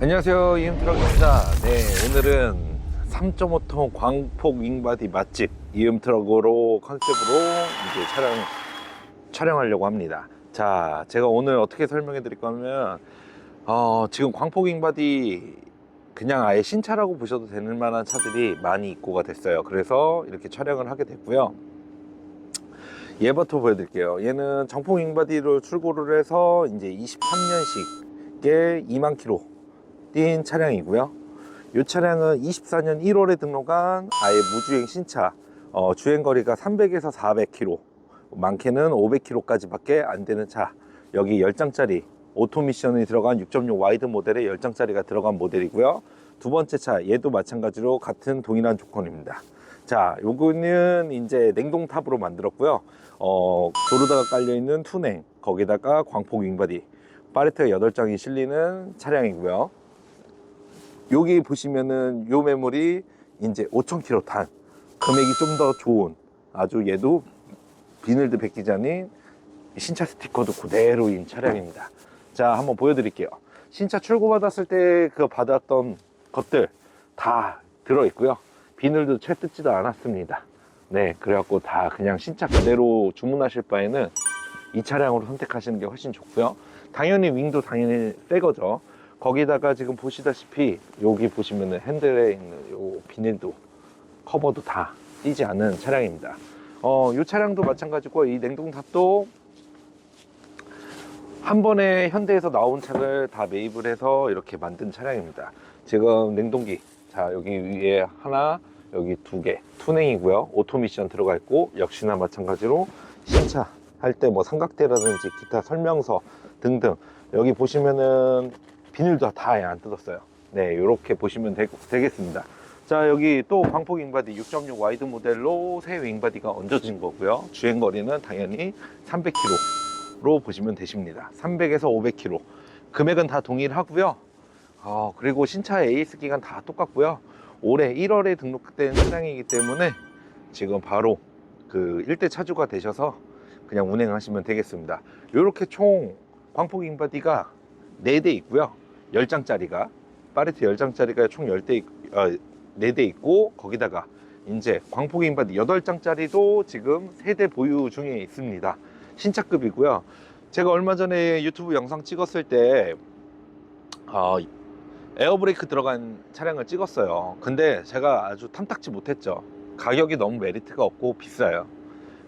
안녕하세요 이음트럭입니다. 네 오늘은 3.5톤 광폭 윙바디 맛집 이음트럭으로 컨셉으로 이제 촬영 촬영하려고 합니다. 자 제가 오늘 어떻게 설명해 드릴 거냐면 어, 지금 광폭 윙바디 그냥 아예 신차라고 보셔도 되는 만한 차들이 많이 입고가 됐어요. 그래서 이렇게 촬영을 하게 됐고요. 얘부터 보여드릴게요. 얘는 정폭 윙바디로 출고를 해서 이제 23년식에 2만 킬로 뛴 차량이고요. 이 차량은 24년 1월에 등록한 아예 무주행 신차. 어, 주행 거리가 300에서 400km, 많게는 500km까지 밖에 안 되는 차. 여기 10장짜리 오토 미션이 들어간 6.6 와이드 모델에 10장짜리가 들어간 모델이고요. 두 번째 차, 얘도 마찬가지로 같은 동일한 조건입니다. 자, 요거는 이제 냉동탑으로 만들었고요. 어, 조르다가 깔려있는 투냉, 거기다가 광폭 윙바디, 파레트가 8장이 실리는 차량이고요. 여기 보시면은 요 매물이 이제 5,000km 탄 금액이 좀 더 좋은 아주 얘도 비닐도 벗기지 않은 신차 스티커도 그대로인 차량입니다. 자, 한번 보여드릴게요. 신차 출고 받았을 때 그 받았던 것들 다 들어있고요. 비닐도 채 뜯지도 않았습니다. 네, 그래갖고 다 그냥 신차 그대로 주문하실 바에는 이 차량으로 선택하시는 게 훨씬 좋고요. 당연히 윙도 당연히 새 거죠. 거기다가 지금 보시다시피 여기 보시면은 핸들에 있는 요 비닐도 커버도 다 띄지 않은 차량입니다. 어, 이 차량도 마찬가지고 이 냉동탑도 한 번에 현대에서 나온 차를 다 매입을 해서 이렇게 만든 차량입니다. 지금 냉동기 자 여기 위에 하나 여기 두 개 투냉이고요. 오토미션 들어가 있고 역시나 마찬가지로 신차 할 때 뭐 삼각대라든지 기타 설명서 등등 여기 보시면은 비닐도 다 안 뜯었어요. 네, 이렇게 보시면 되, 되겠습니다. 자, 여기 또 광폭 윙바디 6.6 와이드 모델로 새 윙바디가 얹어진 거고요. 주행 거리는 당연히 300km로 보시면 되십니다. 300에서 500km. 금액은 다 동일하고요. 어, 그리고 신차 AS 기간 다 똑같고요. 올해 1월에 등록된 차량이기 때문에 지금 바로 그 일대 차주가 되셔서 그냥 운행하시면 되겠습니다. 이렇게 총 광폭 윙바디가 4대 있고요. 10장짜리가 파레트 10장짜리가 총 10대 어, 4대 있고 거기다가 이제 광폭 인바디 8장짜리도 지금 세대 보유 중에 있습니다. 신차급이고요. 제가 얼마 전에 유튜브 영상 찍었을 때 어, 에어브레이크 들어간 차량을 찍었어요. 근데 제가 아주 탐탁지 못했죠. 가격이 너무 메리트가 없고 비싸요.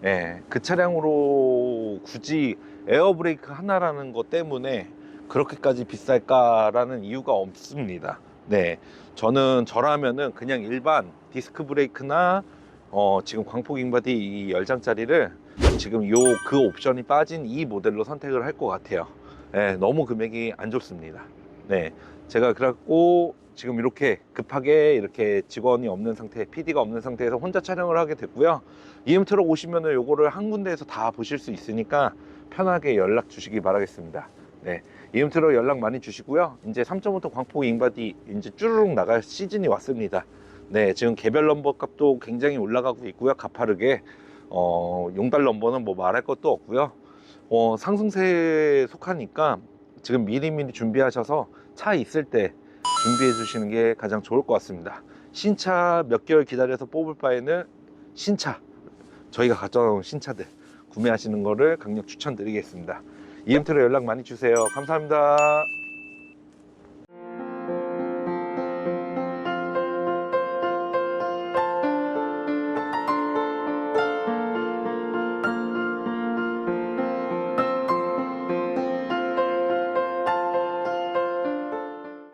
예, 그 차량으로 굳이 에어브레이크 하나라는 것 때문에 그렇게까지 비쌀까라는 이유가 없습니다. 네, 저는 저라면은 그냥 일반 디스크 브레이크나 어, 지금 광폭 잉바디 이 10장짜리를 지금 요 그 옵션이 빠진 이 모델로 선택을 할 것 같아요. 네, 너무 금액이 안 좋습니다. 네, 제가 그래갖고 지금 이렇게 급하게 이렇게 직원이 없는 상태, PD가 없는 상태에서 혼자 촬영을 하게 됐고요. 이음트로 오시면은 요거를 한 군데에서 다 보실 수 있으니까 편하게 연락 주시기 바라겠습니다. 네. 이음트로 연락 많이 주시고요. 이제 3.5톤 광폭 잉바디 이제 쭈르륵 나갈 시즌이 왔습니다. 네, 지금 개별 넘버 값도 굉장히 올라가고 있고요. 가파르게. 어, 용달 넘버는 뭐 말할 것도 없고요. 어, 상승세에 속하니까 지금 미리미리 준비하셔서 차 있을 때 준비해 주시는 게 가장 좋을 것 같습니다. 신차 몇 개월 기다려서 뽑을 바에는 신차, 저희가 가져온 신차들 구매하시는 거를 강력 추천드리겠습니다. 이음트로 연락 많이 주세요. 감사합니다.